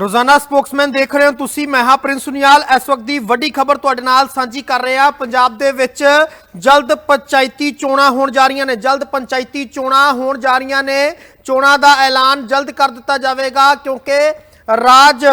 ਰੋਜ਼ਾਨਾ ਸਪੋਕਸਮੈਨ ਦੇਖ ਰਹੇ ਹੋ ਤੁਸੀਂ, ਮੈਂ ਹਾਂ ਪ੍ਰਿੰਸ ਸੁਨੀਆਲ। ਇਸ ਵਕਤ ਦੀ ਵੱਡੀ ਖਬਰ ਤੁਹਾਡੇ ਨਾਲ ਸਾਂਝੀ ਕਰ ਰਹੇ। ਹਾਂ ਪੰਜਾਬ ਦੇ ਵਿੱਚ ਜਲਦ ਪੰਚਾਇਤੀ ਚੋਣਾਂ ਹੋਣ ਜਾ ਰਹੀਆਂ ਨੇ, ਜਲਦ ਪੰਚਾਇਤੀ ਚੋਣਾਂ ਹੋਣ ਜਾ ਰਹੀਆਂ ਨੇ। ਚੋਣਾਂ ਦਾ ਐਲਾਨ ਜਲਦ ਕਰ ਦਿੱਤਾ ਜਾਵੇਗਾ, ਕਿਉਂਕਿ ਰਾਜ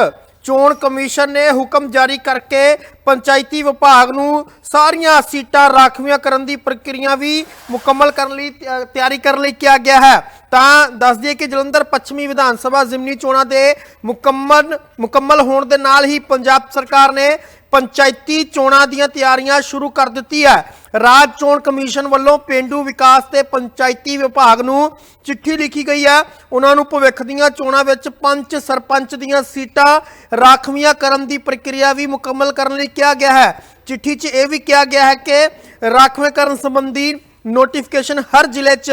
ਚੋਣ ਕਮਿਸ਼ਨ ਨੇ ਹੁਕਮ ਜਾਰੀ ਕਰਕੇ ਪੰਚਾਇਤੀ ਵਿਭਾਗ ਨੂੰ ਸਾਰੀਆਂ ਸੀਟਾਂ ਰਾਖਵੀਆਂ ਕਰਨ ਦੀ ਪ੍ਰਕਿਰਿਆ ਵੀ ਮੁਕੰਮਲ ਕਰਨ ਲਈ ਤਿਆਰੀ ਕਰਨ ਲਈ ਕਿਹਾ ਗਿਆ ਹੈ। ਤਾਂ ਦੱਸ ਦਈਏ ਕਿ ਜਲੰਧਰ ਪੱਛਮੀ ਵਿਧਾਨ ਸਭਾ ਜ਼ਿਮਨੀ ਚੋਣਾਂ ਦੇ ਮੁਕੰਮਲ ਮੁਕੰਮਲ ਹੋਣ ਦੇ ਨਾਲ ਹੀ ਪੰਜਾਬ ਸਰਕਾਰ ਨੇ ਪੰਚਾਇਤੀ ਚੋਣਾਂ ਦੀਆਂ ਤਿਆਰੀਆਂ ਸ਼ੁਰੂ ਕਰ ਦਿੱਤੀ ਹੈ। ਰਾਜ ਚੋਣ ਕਮਿਸ਼ਨ ਵੱਲੋਂ ਪਿੰਡੂ ਵਿਕਾਸ ਤੇ ਪੰਚਾਇਤੀ ਵਿਭਾਗ ਨੂੰ ਚਿੱਠੀ ਲਿਖੀ ਗਈ ਹੈ। ਉਹਨਾਂ ਨੂੰ ਭਵਿੱਖ ਦੀਆਂ ਚੋਣਾਂ ਵਿੱਚ ਪੰਚ ਸਰਪੰਚ ਦੀਆਂ ਸੀਟਾਂ ਰਾਖਵੀਆਂ ਕਰਨ ਦੀ ਪ੍ਰਕਿਰਿਆ ਵੀ ਮੁਕੰਮਲ ਕਰਨ ਲਈ ਕਿਹਾ ਗਿਆ ਹੈ। ਚਿੱਠੀ 'ਚ ਇਹ ਵੀ ਕਿਹਾ ਗਿਆ ਹੈ ਕਿ ਰਾਖਵੇਂਕਰਨ ਸੰਬੰਧੀ ਨੋਟੀਫਿਕੇਸ਼ਨ ਹਰ ਜ਼ਿਲ੍ਹੇ 'ਚ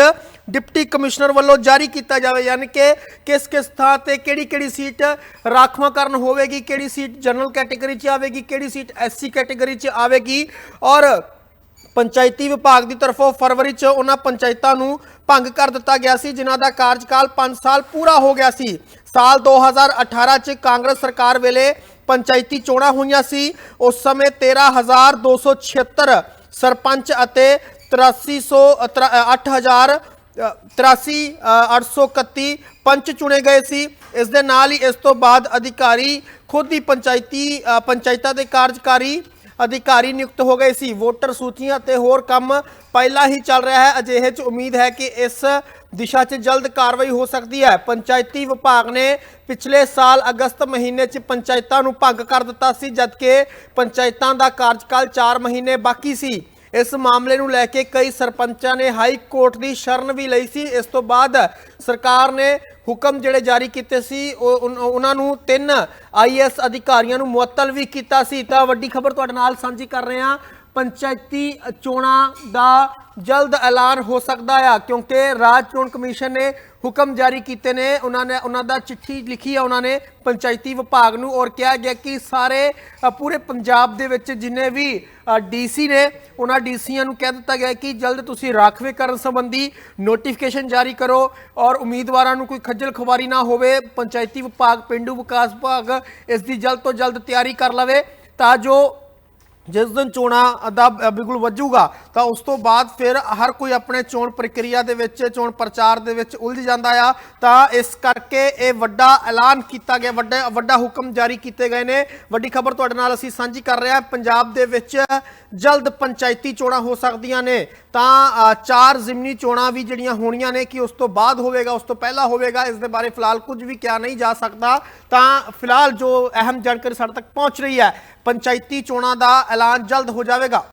ਡਿਪਟੀ ਕਮਿਸ਼ਨਰ ਵੱਲੋਂ ਜਾਰੀ ਕੀਤਾ ਜਾਵੇ, ਯਾਨੀ ਕਿ ਕਿਸ ਕਿਸ ਥਾਂ ਤੇ ਕਿਹੜੀ ਕਿਹੜੀ ਸੀਟ ਰਾਖਵਾਂਕਰਨ ਹੋਵੇਗੀ, ਕਿਹੜੀ ਸੀਟ ਜਨਰਲ ਕੈਟੇਗਰੀ 'ਚ ਆਵੇਗੀ, ਕਿਹੜੀ ਸੀਟ ਐਸਸੀ ਕੈਟੇਗਰੀ 'ਚ ਆਵੇਗੀ ਔਰ ਪੰਚਾਇਤੀ ਵਿਭਾਗ ਦੀ ਤਰਫੋਂ ਫਰਵਰੀ 'ਚ ਉਹਨਾਂ ਪੰਚਾਇਤਾਂ ਨੂੰ ਭੰਗ ਕਰ ਦਿੱਤਾ ਗਿਆ ਸੀ, ਜਿਨ੍ਹਾਂ ਦਾ ਕਾਰਜਕਾਲ 5 ਸਾਲ ਪੂਰਾ ਹੋ ਗਿਆ ਸੀ। ਸਾਲ 2018 'ਚ ਕਾਂਗਰਸ ਸਰਕਾਰ ਵੇਲੇ ਪੰਚਾਇਤੀ ਚੋਣਾਂ ਹੋਈਆਂ ਸੀ। ਉਸ ਸਮੇਂ 13276 ਸਰਪੰਚ ਅਤੇ 8300 8000 83 831 ਪੰਚ ਚੁਣੇ ਗਏ ਸੀ। ਇਸ ਦੇ ਨਾਲ ਹੀ ਇਸ ਤੋਂ ਬਾਅਦ ਅਧਿਕਾਰੀ ਖੁਦ ਹੀ ਪੰਚਾਇਤੀ ਪੰਚਾਇਤਾਂ ਦੇ ਕਾਰਜਕਾਰੀ ਅਧਿਕਾਰੀ ਨਿਯੁਕਤ ਹੋ ਗਏ ਸੀ। ਵੋਟਰ ਸੂਚੀਆਂ ਤੇ ਹੋਰ ਕੰਮ ਪਹਿਲਾਂ ਹੀ ਚੱਲ ਰਿਹਾ ਹੈ। ਅਜਿਹੇ 'ਚ ਉਮੀਦ ਹੈ ਕਿ ਇਸ ਦਿਸ਼ਾ 'ਚ ਜਲਦ ਕਾਰਵਾਈ ਹੋ ਸਕਦੀ ਹੈ। ਪੰਚਾਇਤੀ ਵਿਭਾਗ ਨੇ ਪਿਛਲੇ ਸਾਲ ਅਗਸਤ ਮਹੀਨੇ 'ਚ ਪੰਚਾਇਤਾਂ ਨੂੰ ਭੰਗ ਕਰ ਦਿੱਤਾ ਸੀ, ਜਦਕਿ ਪੰਚਾਇਤਾਂ ਦਾ ਕਾਰਜਕਾਲ 4 ਮਹੀਨੇ ਬਾਕੀ ਸੀ। ਇਸ ਮਾਮਲੇ ਨੂੰ ਲੈ ਕੇ ਕਈ ਸਰਪੰਚਾਂ ਨੇ ਹਾਈ ਕੋਰਟ ਦੀ ਸ਼ਰਨ ਵੀ ਲਈ ਸੀ। ਇਸ ਤੋਂ ਬਾਅਦ ਸਰਕਾਰ ਨੇ ਹੁਕਮ ਜਿਹੜੇ ਜਾਰੀ ਕੀਤੇ ਸੀ, ਉਹ- ਉਹਨਾਂ ਨੂੰ ਤਿੰਨ ਆਈਐਸ ਅਧਿਕਾਰੀਆਂ ਨੂੰ ਮੁਅੱਤਲ ਵੀ ਕੀਤਾ ਸੀ। ਤਾਂ ਵੱਡੀ ਖਬਰ ਤੁਹਾਡੇ ਨਾਲ ਸਾਂਝੀ ਕਰ ਰਹੇ ਹਾਂ। ਪੰਚਾਇਤੀ ਚੋਣਾਂ ਦਾ ਜਲਦ ਐਲਾਨ ਹੋ ਸਕਦਾ ਆ, ਕਿਉਂਕਿ ਰਾਜ ਚੋਣ ਕਮਿਸ਼ਨ ਨੇ ਹੁਕਮ ਜਾਰੀ ਕੀਤੇ ਨੇ। ਉਹਨਾਂ ਨੇ ਉਹਨਾਂ ਦਾ ਚਿੱਠੀ ਲਿਖੀ ਆ ਉਹਨਾਂ ਨੇ ਪੰਚਾਇਤੀ ਵਿਭਾਗ ਨੂੰ ਔਰ ਕਿਹਾ ਗਿਆ ਕਿ ਸਾਰੇ ਪੂਰੇ ਪੰਜਾਬ ਦੇ ਵਿੱਚ ਜਿੰਨੇ ਵੀ ਡੀਸੀ ਨੇ, ਉਹਨਾਂ ਡੀਸੀਆਂ ਨੂੰ ਕਹਿ ਦਿੱਤਾ ਗਿਆ ਕਿ ਜਲਦ ਤੁਸੀਂ ਰਾਖਵੇ ਕਰਨ ਸੰਬੰਧੀ ਨੋਟੀਫਿਕੇਸ਼ਨ ਜਾਰੀ ਕਰੋ ਔਰ ਉਮੀਦਵਾਰਾਂ ਨੂੰ ਕੋਈ ਖੱਜਲ ਖੁਆਰੀ ਨਾ ਹੋਵੇ। ਪੰਚਾਇਤੀ ਵਿਭਾਗ, ਪਿੰਡੂ ਵਿਕਾਸ ਵਿਭਾਗ ਇਸ ਦੀ ਜਲਦ ਤੋਂ ਜਲਦ ਤਿਆਰੀ ਕਰ ਲਵੇ ਤਾਂ ਜੋ ਜਿਸ ਦਿਨ ਚੋਣਾਂ ਦਾ ਬਿਲਕੁਲ ਵੱਜੂਗਾ, ਤਾਂ ਉਸ ਤੋਂ ਬਾਅਦ ਫਿਰ ਹਰ ਕੋਈ ਆਪਣੇ ਚੋਣ ਪ੍ਰਕਿਰਿਆ ਦੇ ਵਿੱਚ, ਚੋਣ ਪ੍ਰਚਾਰ ਦੇ ਵਿੱਚ ਉਲਝ ਜਾਂਦਾ ਆ। ਤਾਂ ਇਸ ਕਰਕੇ ਇਹ ਵੱਡਾ ਐਲਾਨ ਕੀਤਾ ਗਿਆ, ਵੱਡਾ ਵੱਡਾ ਹੁਕਮ ਜਾਰੀ ਕੀਤੇ ਗਏ ਨੇ। ਵੱਡੀ ਖਬਰ ਤੁਹਾਡੇ ਨਾਲ ਅਸੀਂ ਸਾਂਝੀ ਕਰ ਰਹੇ ਹਾਂ। ਪੰਜਾਬ ਦੇ ਵਿੱਚ ਜਲਦ ਪੰਚਾਇਤੀ ਚੋਣਾਂ ਹੋ ਸਕਦੀਆਂ ਨੇ। ਤਾਂ ਚਾਰ ਜ਼ਿਮਨੀ ਚੋਣਾਂ ਵੀ ਜਿਹੜੀਆਂ ਹੋਣੀਆਂ ਨੇ, ਕਿ ਉਸ ਤੋਂ ਬਾਅਦ ਹੋਵੇਗਾ, ਉਸ ਤੋਂ ਪਹਿਲਾਂ ਹੋਵੇਗਾ, ਇਸ ਦੇ ਬਾਰੇ ਫਿਲਹਾਲ ਕੁਝ ਵੀ ਕਿਹਾ ਨਹੀਂ ਜਾ ਸਕਦਾ। ਤਾਂ ਫਿਲਹਾਲ ਜੋ ਅਹਿਮ ਜਾਣਕਾਰੀ ਸਾਡੇ ਤੱਕ ਪਹੁੰਚ ਰਹੀ ਹੈ, ਪੰਚਾਇਤੀ ਚੋਣਾਂ ਦਾ ਐਲਾਨ ਜਲਦ ਹੋ ਜਾਵੇਗਾ।